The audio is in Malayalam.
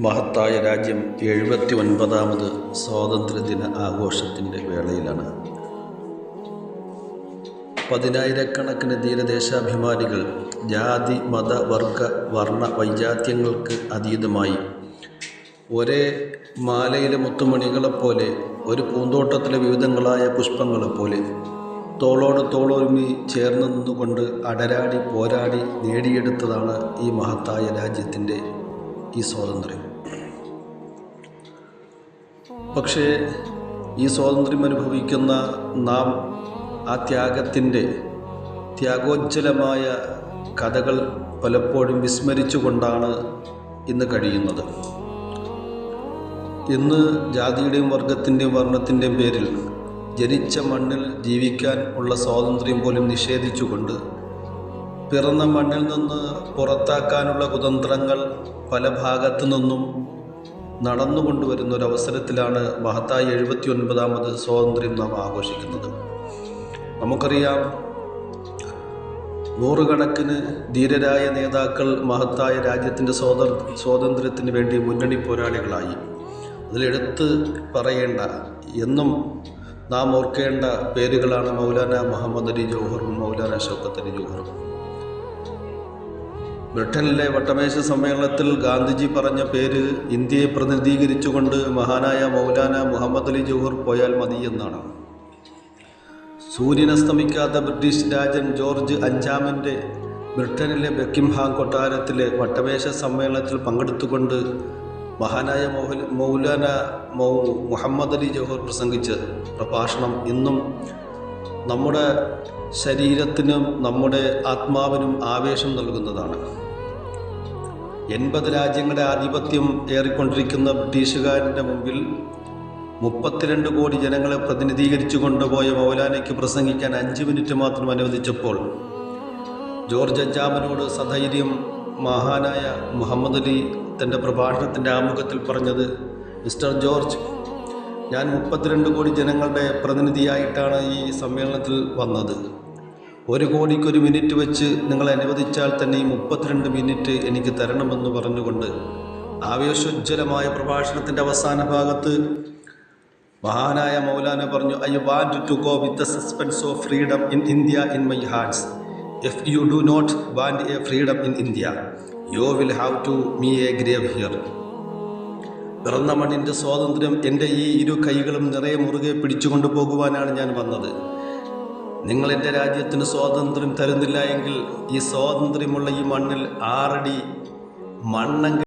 മഹത്തായ രാജ്യം എഴുപത്തി ഒൻപതാമത് സ്വാതന്ത്ര്യദിന ആഘോഷത്തിന്റെ വേളയിലാണ്. പതിനായിരക്കണക്കിന് ധീരദേശാഭിമാനികൾ ജാതി മത വർഗ വർണ വൈജാത്യങ്ങൾക്ക് അതീതമായി. ഒരേ മാലയിലെ മുത്തുമണികളെപ്പോലെ ഒരു പൂന്തോട്ടത്തിലെ വിവിധങ്ങളായ പുഷ്പങ്ങളെപ്പോലെ തോളോട് തോളൊരുമി ചേർന്ന് നിന്നുകൊണ്ട് അടരാടി പോരാടി നേടിയെടുത്തതാണ് ഈ മഹത്തായ രാജ്യത്തിന്റെ ഈ സ്വാതന്ത്ര്യം. പക്ഷേ ഈ സ്വാതന്ത്ര്യം അനുഭവിക്കുന്ന നാം ആ ത്യാഗത്തിന്റെ ത്യാഗോജ്ജലമായ കഥകൾ പലപ്പോഴും വിസ്മരിച്ചുകൊണ്ടാണ് ഇന്ന് കഴിയുന്നത്. ഇന്ന് ജാതിയുടെയും വർഗത്തിന്റെയും വർണത്തിന്റെയും പേരിൽ ജനിച്ച മണ്ണിൽ ജീവിക്കാൻ ഉള്ള സ്വാതന്ത്ര്യം പോലും നിഷേധിച്ചുകൊണ്ട് പിറന്ന മണ്ണിൽ നിന്ന് പുറത്താക്കാനുള്ള കുതന്ത്രങ്ങൾ പല ഭാഗത്തു നിന്നും നടന്നുകൊണ്ടുവരുന്ന ഒരു അവസരത്തിലാണ് മഹത്തായ എഴുപത്തി ഒൻപതാമത് സ്വാതന്ത്ര്യം നാം ആഘോഷിക്കുന്നത്. നമുക്കറിയാം നൂറുകണക്കിന് ധീരരായ നേതാക്കൾ മഹത്തായ രാജ്യത്തിന്റെ സ്വാത സ്വാതന്ത്ര്യത്തിന് വേണ്ടി മുന്നണി പോരാളികളായി. അതിലെടുത്ത് പറയേണ്ട എന്നും നാം ഓർക്കേണ്ട പേരുകളാണ് മൗലാന മുഹമ്മദ് അലി ജോഹറും മൗലാന ഷൗക്കത്ത് അലി ജോഹറും. ബ്രിട്ടനിലെ വട്ടമേശ സമ്മേളനത്തിൽ ഗാന്ധിജി പറഞ്ഞ പേര് ഇന്ത്യയെ പ്രതിനിധീകരിച്ചുകൊണ്ട് മഹാനായ മൗലാന മുഹമ്മദ് അലി ജോഹർ പോയാൽ മതി എന്നാണ്. സൂര്യൻ അസ്തമിക്കാത്ത ബ്രിട്ടീഷ് രാജൻ ജോർജ് അഞ്ചാമന്റെ ബ്രിട്ടനിലെ ബെക്കിംഹാം കൊട്ടാരത്തിലെ വട്ടമേശ സമ്മേളനത്തിൽ പങ്കെടുത്തുകൊണ്ട് മഹാനായ മൗല മൗലാന മൗ മുഹമ്മദ് അലി ജോഹർ പ്രസംഗിച്ച പ്രഭാഷണം ഇന്നും നമ്മുടെ ശരീരത്തിനും നമ്മുടെ ആത്മാവിനും ആവേശം നൽകുന്നതാണ്. എൺപത് രാജ്യങ്ങളുടെ ആധിപത്യം ഏറിക്കൊണ്ടിരിക്കുന്ന ബ്രിട്ടീഷുകാരന്റെ മുമ്പിൽ മുപ്പത്തിരണ്ട് കോടി ജനങ്ങളെ പ്രതിനിധീകരിച്ചു കൊണ്ടുപോയ മൗലാനയ്ക്ക് പ്രസംഗിക്കാൻ അഞ്ച് മിനിറ്റ് മാത്രം അനുവദിച്ചപ്പോൾ ജോർജ് അഞ്ചാമനോട് സധൈര്യം മഹാനായ മുഹമ്മദ് അലി തന്റെ പ്രഭാഷണത്തിന്റെ ആമുഖത്തിൽ പറഞ്ഞത് മിസ്റ്റർ ജോർജ് ഞാൻ മുപ്പത്തിരണ്ട് കോടി ജനങ്ങളുടെ പ്രതിനിധിയായിട്ടാണ് ഈ സമ്മേളനത്തിൽ വന്നത്. ഒരു കോടിക്ക് ഒരു മിനിറ്റ് വെച്ച് നിങ്ങൾ അനുവദിച്ചാൽ തന്നെ ഈ മുപ്പത്തിരണ്ട് മിനിറ്റ് എനിക്ക് തരണമെന്ന് പറഞ്ഞുകൊണ്ട് ആവേശോജ്വലമായ പ്രഭാഷണത്തിന്റെ അവസാന ഭാഗത്ത് മഹാനായ മൗലാന പറഞ്ഞു I want to go with the suspense of freedom in India in my hearts if you do not want a freedom in India you will have to me a grave here പിറന്ന മണ്ണിന്റെ സ്വാതന്ത്ര്യം എന്റെ ഈ ഇരു കൈകളും നിറയെ മുറുകെ പിടിച്ചുകൊണ്ടു പോകുവാനാണ് ഞാൻ വന്നത്. നിങ്ങൾ എന്റെ രാജ്യത്തിന് സ്വാതന്ത്ര്യം തരുന്നില്ല എങ്കിൽ ഈ സ്വാതന്ത്ര്യമുള്ള ഈ മണ്ണിൽ ആറടി മണ്ണെങ്കിൽ